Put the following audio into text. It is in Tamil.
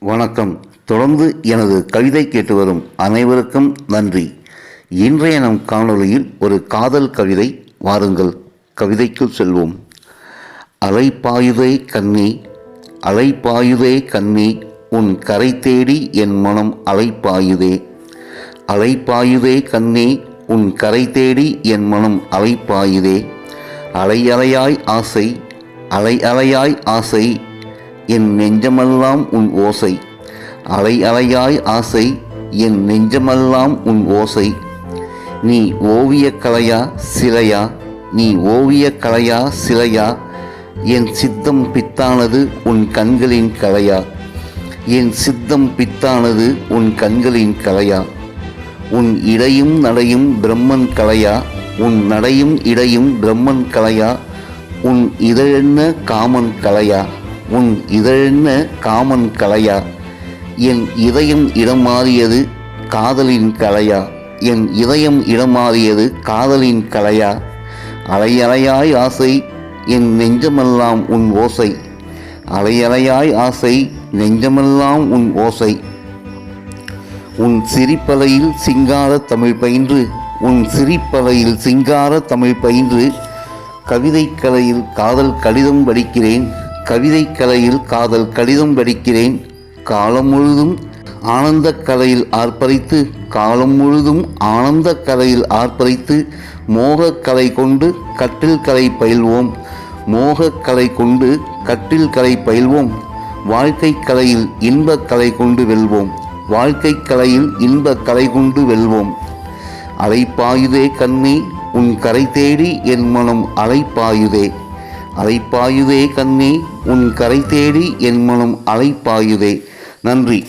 வணக்கம். தொடர்ந்து எனது கவிதை கேட்டு வரும் அனைவருக்கும் நன்றி. இன்றைய நம் காணொளியில் ஒரு காதல் கவிதை வாருங்கள். கவிதைக்குள் செல்வோம். அலைப்பாயுதே கண்ணி அலைப்பாயுதே கண்ணி உன் கரை தேடி என் மனம் அலைப்பாயுதே. அலைப்பாயுதே கண்ணி உன் கரை தேடி என் மனம் அலைப்பாயுதே. அலை அலையாய் ஆசை அலை அலையாய் ஆசை என் நெஞ்சமெல்லாம் உன் ஓசை. அலை அலையாய் ஆசை என் நெஞ்சமெல்லாம் உன் ஓசை. நீ ஓவியக் கலையா சிலையா? நீ ஓவியக் கலையா சிலையா? என் சித்தம் பித்தானது உன் கண்களின் கலையா? என் சித்தம் பித்தானது உன் கண்களின் கலையா? உன் இடையும் நடையும் பிரம்மன் கலையா? உன் நடையும் இடையும் பிரம்மன் கலையா? உன் இதழென்ன காமன் கலையா? உன் இதழென்ன காமன் கலையா? என் இதயம் இடம் மாறியது காதலின் கலையா? என் இதயம் இடம் மாறியது காதலின் கலையா? அலையலையாய் ஆசை என் நெஞ்சமெல்லாம் உன் ஓசை. அலையலையாய் ஆசை நெஞ்சமெல்லாம் உன் ஓசை. உன் சிரிப்பலையில் சிங்கார தமிழ் பயின்று உன் சிரிப்பலையில் சிங்கார தமிழ் பயின்று கவிதைக்கலையில் காதல் கடிதம் படிக்கிறேன். கவிதை கலையில் காதல் கடிதம் படிக்கிறேன். காலம் முழுதும் ஆனந்த கலையில் ஆர்ப்பரித்து காலம் முழுதும் ஆனந்த கலையில் ஆர்ப்பரித்து மோகக் கலை கொண்டு கட்டில் கலை பயில்வோம். மோகக் கலை கொண்டு கட்டில் கலை பயில்வோம். வாழ்க்கை கலையில் இன்பக் கலை கொண்டு வெல்வோம். வாழ்க்கை கலையில் இன்பக் கலை கொண்டு வெல்வோம். அலைப்பாயுதே கண்ணே உன் கரை தேடி என் மனம் அலைப்பாயுதே. அலைப்பாயுதே கண்ணே உன் கரை தேடி என் மனம் அலைப்பாயுதே. நன்றி.